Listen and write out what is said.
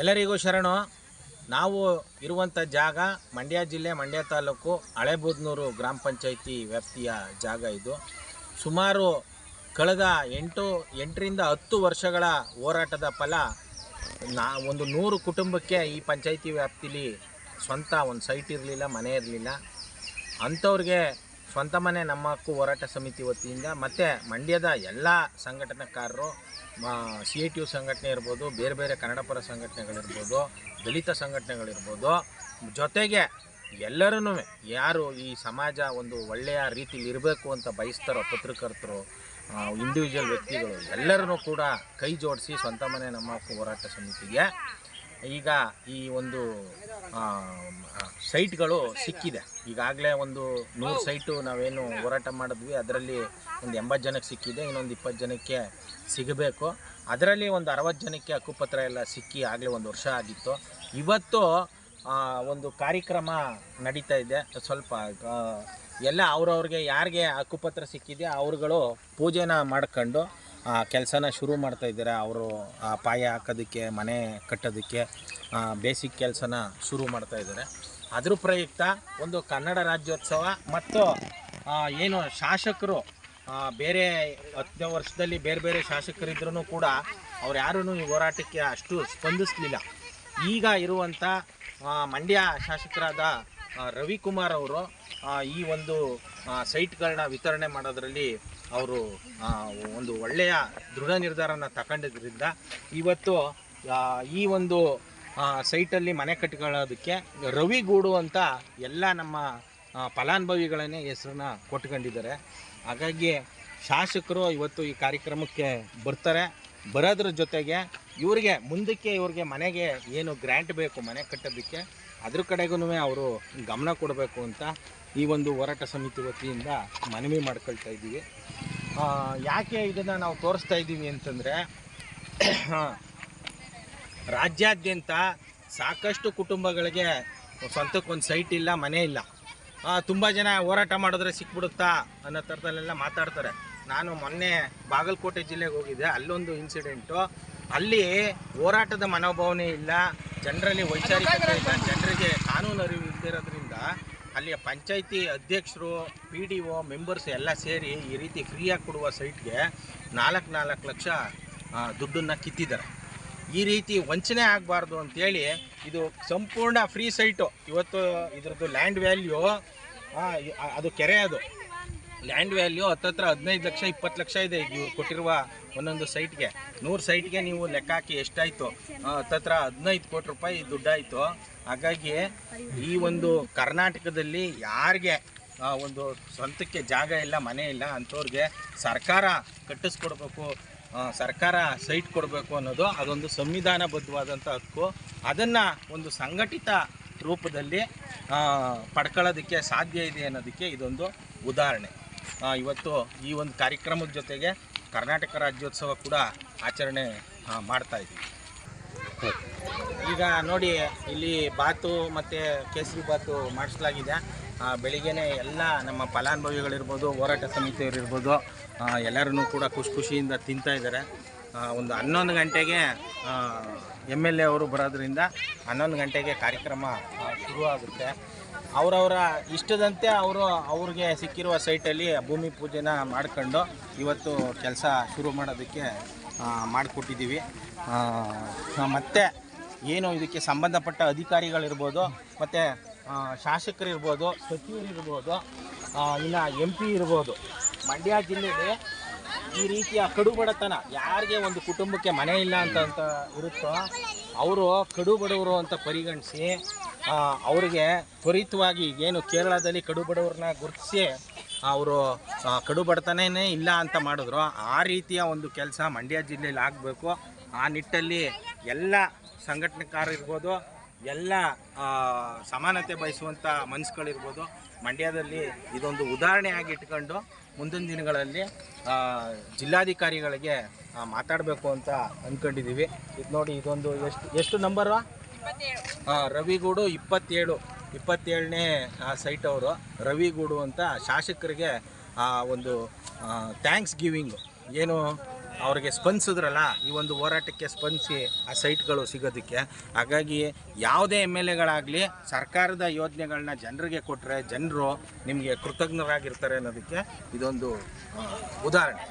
ಎಲ್ಲರಿಗೂ ಶರಣು. ನಾವು ಇರುವಂಥ ಜಾಗ ಮಂಡ್ಯ ಜಿಲ್ಲೆ, ಮಂಡ್ಯ ತಾಲೂಕು ಹಳೆಬೂದ್ನೂರು ಗ್ರಾಮ ಪಂಚಾಯಿತಿ ವ್ಯಾಪ್ತಿಯ ಜಾಗ ಇದು. ಸುಮಾರು ಕಳೆದ ಎಂಟು, ಎಂಟರಿಂದ ಹತ್ತು ವರ್ಷಗಳ ಹೋರಾಟದ ಫಲ ನಾ, ಒಂದು ನೂರು ಕುಟುಂಬಕ್ಕೆ ಈ ಪಂಚಾಯಿತಿ ವ್ಯಾಪ್ತಿಲಿ ಸ್ವಂತ ಒಂದು ಸೈಟ್ ಇರಲಿಲ್ಲ, ಮನೆ ಇರಲಿಲ್ಲ. ಅಂಥವ್ರಿಗೆ ಸ್ವಂತ ಮನೆ ನಮ್ಮ ಹಕ್ಕು ಹೋರಾಟ ಸಮಿತಿ ವತಿಯಿಂದ ಮತ್ತು ಮಂಡ್ಯದ ಎಲ್ಲ ಸಂಘಟನಾಕಾರರು ಸಿ ಐ ಟಿ ಯು ಸಂಘಟನೆ ಇರ್ಬೋದು, ಬೇರೆ ಬೇರೆ ಕನ್ನಡಪರ ಸಂಘಟನೆಗಳಿರ್ಬೋದು, ದಲಿತ ಸಂಘಟನೆಗಳಿರ್ಬೋದು, ಜೊತೆಗೆ ಎಲ್ಲರೂ ಯಾರು ಈ ಸಮಾಜ ಒಂದು ಒಳ್ಳೆಯ ರೀತಿಲಿ ಇರಬೇಕು ಅಂತ ಬಯಸ್ತಾರೋ ಪತ್ರಕರ್ತರು ಇಂಡಿವಿಜುವಲ್ ವ್ಯಕ್ತಿಗಳು ಎಲ್ಲರನ್ನೂ ಕೂಡ ಕೈ ಜೋಡಿಸಿ ಸ್ವಂತ ಮನೆ ನಮ್ಮ ಹೋರಾಟ ಸಮಿತಿಗೆ ಈಗ ಈ ಒಂದು ಸೈಟ್ಗಳು ಸಿಕ್ಕಿದೆ. ಈಗಾಗಲೇ ಒಂದು ನೂರು ಸೈಟು ನಾವೇನು ಹೋರಾಟ ಮಾಡಿದ್ವಿ. ಅದರಲ್ಲಿ ಒಂದು ಎಂಬತ್ತು ಜನಕ್ಕೆ ಸಿಕ್ಕಿದೆ. ಇನ್ನೊಂದು ಇಪ್ಪತ್ತು ಜನಕ್ಕೆ ಸಿಗಬೇಕು. ಅದರಲ್ಲಿ ಒಂದು ಅರವತ್ತು ಜನಕ್ಕೆ ಹಕ್ಕುಪತ್ರ ಎಲ್ಲ ಸಿಕ್ಕಿ ಆಗಲೇ ಒಂದು ವರ್ಷ ಆಗಿತ್ತು. ಇವತ್ತು ಒಂದು ಕಾರ್ಯಕ್ರಮ ನಡೀತಾ ಇದೆ. ಸ್ವಲ್ಪ ಎಲ್ಲ ಅವ್ರವ್ರಿಗೆ ಯಾರಿಗೆ ಹಕ್ಕುಪತ್ರ ಸಿಕ್ಕಿದೆ, ಅವ್ರುಗಳು ಪೂಜೆನ ಮಾಡ್ಕೊಂಡು ಕೆಲಸನ ಶುರು ಮಾಡ್ತಾ ಇದ್ದಾರೆ? ಅವರು ಪಾಯ ಹಾಕೋದಕ್ಕೆ, ಮನೆ ಕಟ್ಟೋದಕ್ಕೆ ಬೇಸಿಕ್ ಕೆಲಸನ ಶುರು ಮಾಡ್ತಾ ಇದ್ದಾರೆ. ಅದ್ರ ಪ್ರಯುಕ್ತ ಒಂದು ಕನ್ನಡ ರಾಜ್ಯೋತ್ಸವ ಮತ್ತು ಏನು ಶಾಸಕರು ಬೇರೆ ಹತ್ತನೇ ವರ್ಷದಲ್ಲಿ ಬೇರೆ ಬೇರೆ ಶಾಸಕರಿದ್ರೂ ಕೂಡ ಅವ್ರು ಯಾರೂ ಈ ಹೋರಾಟಕ್ಕೆ ಅಷ್ಟು ಸ್ಪಂದಿಸಲಿಲ್ಲ. ಈಗ ಇರುವಂಥ ಮಂಡ್ಯ ಶಾಸಕರಾದ ರವಿಕುಮಾರ್ ಅವರು ಈ ಒಂದು ಸೈಟ್ಗಳನ್ನ ವಿತರಣೆ ಮಾಡೋದ್ರಲ್ಲಿ ಅವರು ಒಂದು ಒಳ್ಳೆಯ ದೃಢ ನಿರ್ಧಾರನ ತಗೊಂಡಿದ್ದರಿಂದ ಇವತ್ತು ಈ ಒಂದು ಸೈಟಲ್ಲಿ ಮನೆ ಕಟ್ಕೊಳ್ಳೋದಕ್ಕೆ ರವಿಗೂಡು ಅಂತ ಎಲ್ಲ ನಮ್ಮ ಫಲಾನುಭವಿಗಳನ್ನೇ ಹೆಸರನ್ನ ಕೊಟ್ಕೊಂಡಿದ್ದಾರೆ. ಹಾಗಾಗಿ ಶಾಸಕರು ಇವತ್ತು ಈ ಕಾರ್ಯಕ್ರಮಕ್ಕೆ ಬರ್ತಾರೆ. ಬರೋದ್ರ ಜೊತೆಗೆ ಇವರಿಗೆ, ಮುಂದಕ್ಕೆ ಇವ್ರಿಗೆ ಮನೆಗೆ ಏನು ಗ್ರ್ಯಾಂಟ್ ಬೇಕು ಮನೆ ಕಟ್ಟೋದಕ್ಕೆ ಅದ್ರ ಕಡೆಗೂ ಅವರು ಗಮನ ಕೊಡಬೇಕು ಅಂತ ಈ ಒಂದು ಹೋರಾಟ ಸಮಿತಿ ವತಿಯಿಂದ ಮನವಿ ಮಾಡ್ಕೊಳ್ತಾ ಇದ್ದೀವಿ. ಯಾಕೆ ಇದನ್ನು ನಾವು ತೋರಿಸ್ತಾ ಇದ್ದೀವಿ ಅಂತಂದರೆ ರಾಜ್ಯಾದ್ಯಂತ ಸಾಕಷ್ಟು ಕುಟುಂಬಗಳಿಗೆ ಸ್ವಂತಕ್ಕೊಂದು ಸೈಟ್ ಇಲ್ಲ, ಮನೆ ಇಲ್ಲ. ತುಂಬ ಜನ ಹೋರಾಟ ಮಾಡಿದ್ರೆ ಸಿಕ್ಬಿಡುತ್ತಾ ಅನ್ನೋ ಥರದಲ್ಲೆಲ್ಲ ಮಾತಾಡ್ತಾರೆ. ನಾನು ಮೊನ್ನೆ ಬಾಗಲಕೋಟೆ ಜಿಲ್ಲೆಗೆ ಹೋಗಿದ್ದೆ. ಅಲ್ಲೊಂದು ಇನ್ಸಿಡೆಂಟು ಅಲ್ಲಿ ಹೋರಾಟದ ಮನೋಭಾವನೆ ಇಲ್ಲ ಜನರಲ್ಲಿ ವೈಚಾರಿಕತೆ ಇಲ್ಲ ಜನರಿಗೆ ಕಾನೂನು ಅರಿವು ಇಲ್ದಿರೋದ್ರಿಂದ ಅಲ್ಲಿಯ ಪಂಚಾಯಿತಿ ಅಧ್ಯಕ್ಷರು ಪಿ ಡಿ ಒ ಮೆಂಬರ್ಸ್ ಎಲ್ಲ ಸೇರಿ ಈ ರೀತಿ ಫ್ರೀಯಾಗಿ ಕೊಡುವ ಸೈಟ್ಗೆ ನಾಲ್ಕು ನಾಲ್ಕು ಲಕ್ಷ ದುಡ್ಡನ್ನು ಕಿತ್ತಿದ್ದಾರೆ. ಈ ರೀತಿ ವಂಚನೆ ಆಗಬಾರ್ದು ಅಂತೇಳಿ ಇದು ಸಂಪೂರ್ಣ ಫ್ರೀ ಸೈಟು. ಇವತ್ತು ಇದ್ರದ್ದು ಲ್ಯಾಂಡ್ ವ್ಯಾಲ್ಯೂ ಅದು ಕೆರೆ ಅದು. ಲ್ಯಾಂಡ್ ವ್ಯಾಲ್ಯೂ ಹತ್ರ ಹದಿನೈದು ಲಕ್ಷ, ಇಪ್ಪತ್ತು ಲಕ್ಷ ಇದೆ ನೀವು ಕೊಟ್ಟಿರುವ ಒಂದೊಂದು ಸೈಟ್ಗೆ ನೂರು ಸೈಟ್ಗೆ ನೀವು ಲೆಕ್ಕ ಹಾಕಿ ಎಷ್ಟಾಯಿತು? ಹತ್ತತ್ರ ಹದಿನೈದು ಕೋಟಿ ರೂಪಾಯಿ ದುಡ್ಡಾಯಿತು. ಹಾಗಾಗಿ ಈ ಒಂದು ಕರ್ನಾಟಕದಲ್ಲಿ ಯಾರಿಗೆ ಒಂದು ಸ್ವಂತಕ್ಕೆ ಜಾಗ ಇಲ್ಲ, ಮನೆ ಇಲ್ಲ ಅಂಥವ್ರಿಗೆ ಸರ್ಕಾರ ಕಟ್ಟಿಸ್ಕೊಡ್ಬೇಕು ಸರ್ಕಾರ ಸೈಟ್ ಕೊಡಬೇಕು ಅನ್ನೋದು ಅದೊಂದು ಸಂವಿಧಾನಬದ್ಧವಾದಂಥ ಹಕ್ಕು. ಅದನ್ನು ಒಂದು ಸಂಘಟಿತ ರೂಪದಲ್ಲಿ ಪಡ್ಕೊಳ್ಳೋದಕ್ಕೆ ಸಾಧ್ಯ ಇದೆ ಅನ್ನೋದಕ್ಕೆ ಇದೊಂದು ಉದಾಹರಣೆ. ಇವತ್ತು ಈ ಒಂದು ಕಾರ್ಯಕ್ರಮದ ಜೊತೆಗೆ ಕರ್ನಾಟಕ ರಾಜ್ಯೋತ್ಸವ ಕೂಡ ಆಚರಣೆ ಮಾಡ್ತಾ ಇದ್ದೀವಿ. ಈಗ ನೋಡಿ, ಇಲ್ಲಿ ಬಾತು ಮತ್ತು ಕೇಸರಿ ಬಾತು ಮಾಡಿಸಲಾಗಿದೆ. ಬೆಳಿಗ್ಗೆ ಎಲ್ಲ ನಮ್ಮ ಫಲಾನುಭವಿಗಳಿರ್ಬೋದು, ಹೋರಾಟ ಸಮಿತಿಯವರಿರ್ಬೋದು ಎಲ್ಲರೂ ಕೂಡ ಖುಷಿ ಖುಷಿಯಿಂದ ತಿಂತಾ ಇದ್ದಾರೆ. ಒಂದು ಹನ್ನೊಂದು ಗಂಟೆಗೆ ಎಂ ಎಲ್ ಎ ಅವರು ಬರೋದ್ರಿಂದ ಹನ್ನೊಂದು ಗಂಟೆಗೆ ಕಾರ್ಯಕ್ರಮ ಶುರುವಾಗುತ್ತೆ. ಅವರವರ ಇಷ್ಟದಂತೆ ಅವರು ಅವ್ರಿಗೆ ಸಿಕ್ಕಿರುವ ಸೈಟಲ್ಲಿ ಭೂಮಿ ಪೂಜೆನ ಮಾಡ್ಕೊಂಡು ಇವತ್ತು ಕೆಲಸ ಶುರು ಮಾಡೋದಕ್ಕೆ ಮಾಡಿಕೊಟ್ಟಿದ್ದೀವಿ. ಮತ್ತು ಏನು ಇದಕ್ಕೆ ಸಂಬಂಧಪಟ್ಟ ಅಧಿಕಾರಿಗಳಿರ್ಬೋದು, ಮತ್ತು ಶಾಸಕರಿರ್ಬೋದು, ಸಚಿವರಿರ್ಬೋದು ಇನ್ನು ಎಂ ಪಿ ಇರ್ಬೋದು. ಮಂಡ್ಯ ಜಿಲ್ಲೆಗೆ ಈ ರೀತಿಯ ಕಡುಬಡತನ, ಯಾರಿಗೆ ಒಂದು ಕುಟುಂಬಕ್ಕೆ ಮನೆ ಇಲ್ಲ ಅಂತ ಅಂತ ಇರುತ್ತೋ, ಅವರು ಕಡು ಬಡವರು ಅಂತ ಪರಿಗಣಿಸಿ ಅವರಿಗೆ ತ್ವರಿತವಾಗಿ ಏನು ಕೇರಳದಲ್ಲಿ ಕಡು ಬಡವ್ರನ್ನ ಗುರುತಿಸಿ ಅವರು ಕಡು ಬಡತನೇ ಇಲ್ಲ ಅಂತ ಮಾಡಿದ್ರು. ಆ ರೀತಿಯ ಒಂದು ಕೆಲಸ ಮಂಡ್ಯ ಜಿಲ್ಲೆಯಲ್ಲಿ ಆಗಬೇಕು. ಆ ನಿಟ್ಟಲ್ಲಿ ಎಲ್ಲ ಸಂಘಟನೆಕಾರರಿರ್ಬೋದು ಎಲ್ಲ ಸಮಾನತೆ ಬಯಸುವಂಥ ಮನಸ್ಸುಗಳಿರ್ಬೋದು. ಮಂಡ್ಯದಲ್ಲಿ ಇದೊಂದು ಉದಾಹರಣೆಯಾಗಿ ಇಟ್ಕೊಂಡು ಮುಂದಿನ ದಿನಗಳಲ್ಲಿ ಜಿಲ್ಲಾಧಿಕಾರಿಗಳಿಗೆ ಮಾತಾಡಬೇಕು ಅಂತ ಅಂದ್ಕೊಂಡಿದ್ದೀವಿ ಇದು ನೋಡಿ ಇದೊಂದು ಎಷ್ಟು ಎಷ್ಟು ನಂಬರು ರವಿಗೂಡು ಇಪ್ಪತ್ತೇಳು ಇಪ್ಪತ್ತೇಳನೇ ಸೈಟ್ ಅವರು. ರವಿಗೂಡು ಅಂತ ಶಾಸಕರಿಗೆ ಆ, ಒಂದು ಥ್ಯಾಂಕ್ಸ್ ಗಿವಿಂಗ್ ಏನು ಅವ್ರಿಗೆ ಸ್ಪಂದಿಸಿದ್ರಲ್ಲ ಈ ಒಂದು ಹೋರಾಟಕ್ಕೆ ಸ್ಪಂದಿಸಿ ಆ ಸೈಟ್ಗಳು ಸಿಗೋದಕ್ಕೆ. ಹಾಗಾಗಿ ಯಾವುದೇ ಎಂ ಎಲ್ ಎಗಳಾಗಲಿ ಸರ್ಕಾರದ ಯೋಜನೆಗಳನ್ನ ಜನರಿಗೆ ಕೊಟ್ಟರೆ ಜನರು ನಿಮಗೆ ಕೃತಜ್ಞರಾಗಿರ್ತಾರೆ ಅನ್ನೋದಕ್ಕೆ ಇದೊಂದು ಉದಾಹರಣೆ.